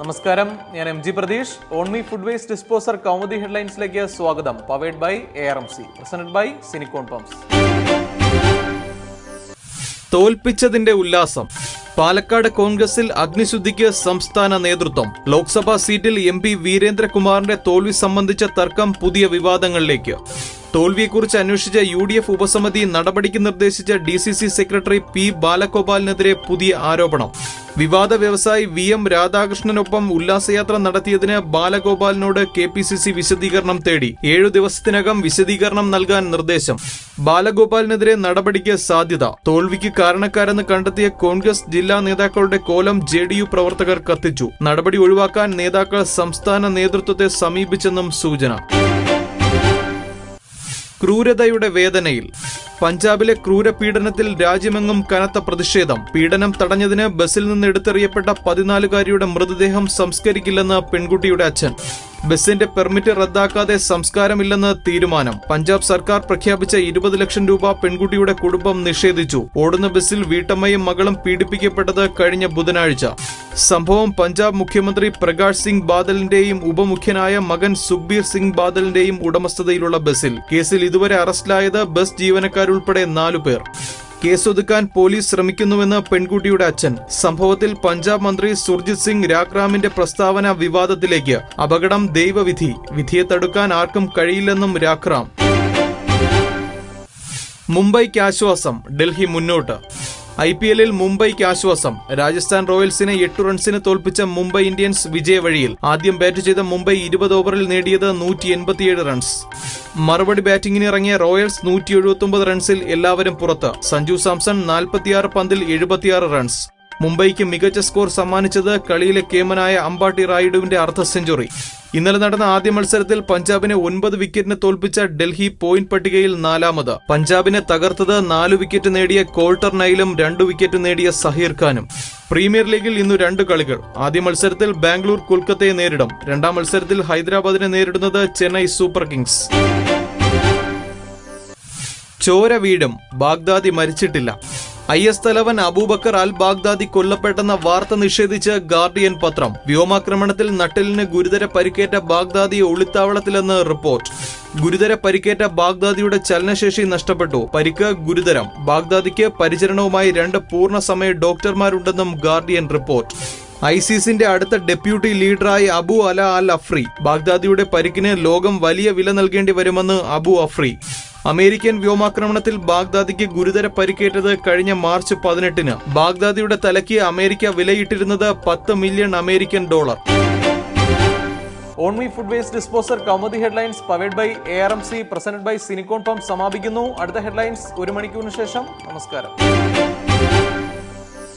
നമസ്കാരം. ഞാൻ M G Pratheesh. Omni food waste disposer Kaumudi ഹെഡ്ലൈൻസിലേക്ക് സ്വാഗതം. Powered by A R M C presented by Sinicon pumps തോൽപ്പിച്ചതിന്റെ ഉല്ലാസം. പാലക്കാട് കോൺഗ്രസിൽ അഗ്നിശുദ്ധിക്ക് സംസ്ഥാന നേതൃത്വം. ലോക്സഭാ സീറ്റിൽ എം പി വീരേന്ദ്രകുമാറിന്റെ തോൽവി സംബന്ധിച്ച തർക്കം പുതിയ വിവാദങ്ങളിലേക്ക്. തോൽവിയെക്കുറിച്ച് അന്വേഷിച്ച യു ഡി എഫ് ഉപസമിതി നടപടിക്ക് നിർദ്ദേശിച്ച D C C secretary P ബാലഗോപാലിനെതിരെ പുതിയ ആരോപണം. വിവാദ വ്യവസായി വി എം രാധാകൃഷ്ണനൊപ്പം ഉല്ലാസയാത്ര നടത്തിയതിന് ബാലഗോപാലിനോട് കെ പി സി സി വിശദീകരണം തേടി ഏഴു ദിവസത്തിനകം വിശദീകരണം നൽകാൻ നിർദ്ദേശം. ബാലഗോപാലിനെതിരെ നടപടിക്ക് സാധ്യത. തോൽവിക്ക് കാരണക്കാരെന്ന് കണ്ടെത്തിയ കോൺഗ്രസ് ജില്ലാ നേതാക്കളുടെ കോലം ജെ ഡി യു പ്രവർത്തകർ കത്തിച്ചു. നടപടി ഒഴിവാക്കാൻ നേതാക്കൾ സംസ്ഥാന നേതൃത്വത്തെ സമീപിച്ചെന്നും സൂചന. ക്രൂരതയുടെ വേദനയിൽ പഞ്ചാബിലെ ക്രൂരപീഡനത്തിൽ രാജ്യമെങ്ങും കനത്ത പ്രതിഷേധം. പീഡനം തടഞ്ഞതിന് ബസിൽ നിന്ന് എടുത്തെറിയപ്പെട്ട പതിനാലുകാരിയുടെ മൃതദേഹം സംസ്കരിക്കില്ലെന്ന് പെൺകുട്ടിയുടെ അച്ഛൻ. ബസിന്റെ പെർമിറ്റ് റദ്ദാക്കാതെ സംസ്കാരമില്ലെന്ന് തീരുമാനം. പഞ്ചാബ് സർക്കാർ പ്രഖ്യാപിച്ച ഇരുപത് ലക്ഷം രൂപ പെൺകുട്ടിയുടെ കുടുംബം നിഷേധിച്ചു. ഓടുന്ന ബസിൽ വീട്ടമ്മയും മകളും പീഡിപ്പിക്കപ്പെട്ടത് കഴിഞ്ഞ ബുധനാഴ്ച. സംഭവം പഞ്ചാബ് മുഖ്യമന്ത്രി പ്രകാശ് സിംഗ് ബാദലിന്റെയും ഉപമുഖ്യനായ മകൻ സുഖ്ബീർ സിംഗ് ബാദലിന്റെയും ഉടമസ്ഥതയിലുള്ള ബസിൽ. കേസിൽ ഇതുവരെ അറസ്റ്റിലായത് ബസ് ജീവനക്കാരുൾപ്പെടെ നാലുപേർ കേസൊതുക്കാൻ പോലീസ് ശ്രമിക്കുന്നുവെന്ന് പെൺകുട്ടിയുടെ അച്ഛൻ. സംഭവത്തിൽ പഞ്ചാബ് മന്ത്രി സുർജിത് സിംഗ് രാഗ്രാമിന്റെ പ്രസ്താവന വിവാദത്തിലേക്ക് അപകടം ദൈവവിധി. വിധിയെ തടുക്കാൻ ആർക്കും കഴിയില്ലെന്നും രാഖ്റാം മുംബൈക്ക് ആശ്വാസം ഡൽഹി മുന്നോട്ട്. ഐ പി എല്ലിൽ മുംബൈക്ക് ആശ്വാസം. രാജസ്ഥാൻ റോയൽസിനെ എട്ട് റൺസിന് തോൽപ്പിച്ച മുംബൈ ഇന്ത്യൻസ് വിജയവഴിയിൽ ആദ്യം ബാറ്റ് ചെയ്ത മുംബൈ ഇരുപത് ഓവറിൽ നേടിയത് നൂറ്റി എൺപത്തിയേഴ് റൺസ്. മറുപടി ബാറ്റിംഗിനിറങ്ങിയ റോയൽസ് നൂറ്റി എഴുപത്തൊമ്പത് റൺസിൽ എല്ലാവരും പുറത്ത്. സഞ്ജു സാംസൺ നാൽപ്പത്തിയാറ് പന്തിൽ എഴുപത്തിയാറ് റൺസ്. മുംബൈക്ക് മികച്ച സ്കോർ സമ്മാനിച്ചത് കളിയിലെ കേമനായ അമ്പാട്ടി റായിഡുവിന്റെ അർദ്ധ സെഞ്ചുറി. ഇന്നലെ നടന്ന ആദ്യ മത്സരത്തിൽ പഞ്ചാബിനെ ഒൻപത് വിക്കറ്റിന് തോൽപ്പിച്ച ഡൽഹി പോയിന്റ് പട്ടികയിൽ നാലാമത്. പഞ്ചാബിനെ തകർത്തത് നാല് വിക്കറ്റ് നേടിയ കോൾട്ടർ നൈലും രണ്ട് വിക്കറ്റ് നേടിയ സഹീർ ഖാനും. പ്രീമിയർ ലീഗിൽ ഇന്ന് രണ്ട് കളികൾ. ആദ്യ മത്സരത്തിൽ ബാംഗ്ലൂർ കൊൽക്കത്തയെ നേരിടും. രണ്ടാം മത്സരത്തിൽ ഹൈദരാബാദിനെ നേരിടുന്നത് ചെന്നൈ സൂപ്പർ കിങ്സ്. ചോര വീടും ബാഗ്ദാദി മരിച്ചിട്ടില്ല. ഐ എസ് തലവൻ അബൂബക്കർ അൽ ബാഗ്ദാദി കൊല്ലപ്പെട്ടെന്ന വാർത്ത നിഷേധിച്ച് ഗാർഡിയൻ പത്രം. വ്യോമാക്രമണത്തിൽ നട്ടലിന് ഗുരുതര പരിക്കേറ്റ ബാഗ്ദാദി ഒളിത്താവളത്തിലെന്ന് റിപ്പോർട്ട്. ഗുരുതര പരിക്കേറ്റ ബാഗ്ദാദിയുടെ ചലനശേഷി നഷ്ടപ്പെട്ടു. പരിക്ക് ഗുരുതരം. ബാഗ്ദാദിക്ക് പരിചരണവുമായി രണ്ട് പൂർണസമയ ഡോക്ടർമാരുണ്ടെന്നും ഗാർഡിയൻ റിപ്പോർട്ട്. ഐസിസിന്റെ അടുത്ത ഡെപ്യൂട്ടി ലീഡറായി അബു അല അൽ അഫ്രി. ബാഗ്ദാദിയുടെ പരിക്കിന് ലോകം വലിയ വില നൽകേണ്ടി വരുമെന്ന് അബു അഫ്രി. അമേരിക്കൻ വ്യോമാക്രമണത്തിൽ ബാഗ്ദാദിക്ക് ഗുരുതര പരിക്കേറ്റത് കഴിഞ്ഞ മാർച്ച് പതിനെട്ടിന്. ബാഗ്ദാദിയുടെ തലയ്ക്ക് അമേരിക്ക വിലയിട്ടിരുന്നത് പത്ത് million American dollar. Omni food waste disposer Kaumudi headlines powered by A R M C presented by Sinicon pump സമാപിക്കുന്നു. അടുത്ത ഹെഡ്ലൈൻസ് ഒരു മണിക്കൂറിന് ശേഷം. നമസ്കാരം.